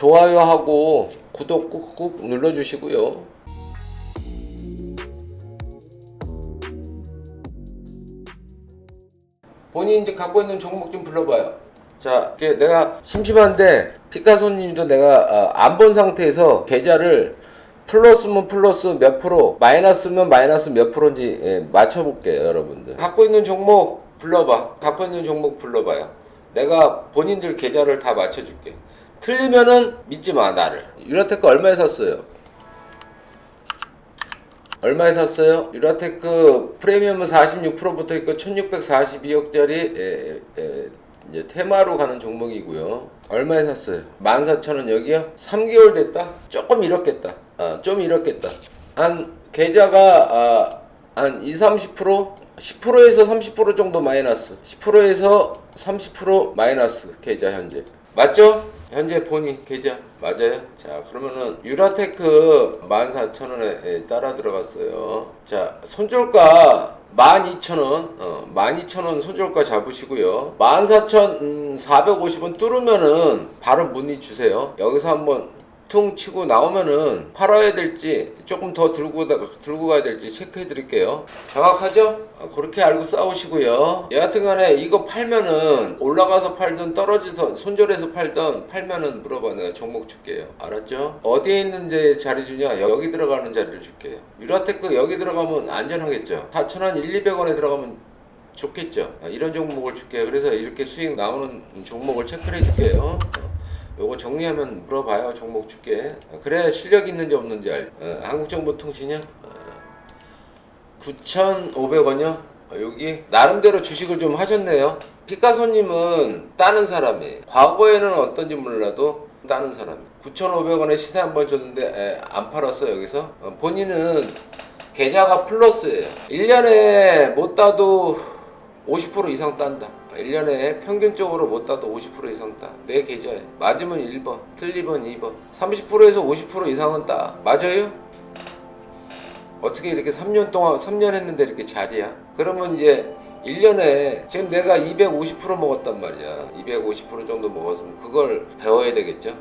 좋아요하고 구독 꾹꾹 눌러주시고요. 본인이 이제 갖고 있는 종목 좀 불러봐요. 자, 내가 심심한데 피카소님도 내가 어, 안본 상태에서 계좌를 플러스면 플러스 몇 프로, 마이너스면 마이너스 몇 프로인지 예, 맞춰볼게요, 여러분들. 갖고 있는 종목 불러봐. 갖고 있는 종목 불러봐요. 내가 본인들 계좌를 다 맞춰줄게. 틀리면은 믿지 마, 나를. 유라테크 얼마에 샀어요? 얼마에 샀어요? 유라테크 프리미엄은 46% 붙어 있고 1642억짜리 에, 에, 이제 테마로 가는 종목이고요. 얼마에 샀어요? 14,000원 여기요? 3개월 됐다? 조금 잃었겠다. 아, 좀 잃었겠다. 한 계좌가 아, 한 2, 30%? 10%에서 30% 정도 마이너스. 10%에서 30% 마이너스 계좌 현재. 맞죠? 현재 본인 계좌 맞아요? 자 그러면은 유라테크 14,000원에 따라 들어갔어요. 자 손절가 12,000원, 어, 12,000원 손절가 잡으시고요. 14,450원 뚫으면은 바로 문의 주세요. 여기서 한번 퉁 치고 나오면은 팔아야 될지 조금 더 들고 가- 들고 가야 될지 체크해 드릴게요. 정확하죠? 아, 그렇게 알고 싸우시고요. 여하튼간에 이거 팔면은 올라가서 팔든 떨어져서 손절해서 팔든 팔면은 물어봐 내가 종목 줄게요. 알았죠? 어디에 있는지 자리 주냐? 여기 들어가는 자리를 줄게요. 유라테크 여기 들어가면 안전하겠죠? 4,000원 1, 200원에 들어가면 좋겠죠? 아, 이런 종목을 줄게요. 그래서 이렇게 수익 나오는 종목을 체크해 줄게요. 어. 요거 정리하면 물어봐요. 종목 줄게. 어, 그래야 실력 있는지 없는지 알. 어, 한국정보통신이요? 어, 9,500원이요? 여기 나름대로 주식을 좀 하셨네요. 피카소님은 따는 사람이에요. 과거에는 어떤지 몰라도 따는 사람이에요. 9,500원에 시세 한번 줬는데 에, 안 팔았어 여기서. 어, 본인은 계좌가 플러스예요. 1년에 못 따도 50% 이상 딴다. 1년에 평균적으로 못 따도 50% 이상 따. 내 계좌에. 맞으면 1번, 틀리면 2번. 30%에서 50% 이상은 따. 맞아요? 어떻게 이렇게 3년 동안 3년 했는데 이렇게 잘이야? 그러면 이제 1년에 지금 내가 250% 먹었단 말이야. 250% 정도 먹었으면 그걸 배워야 되겠죠?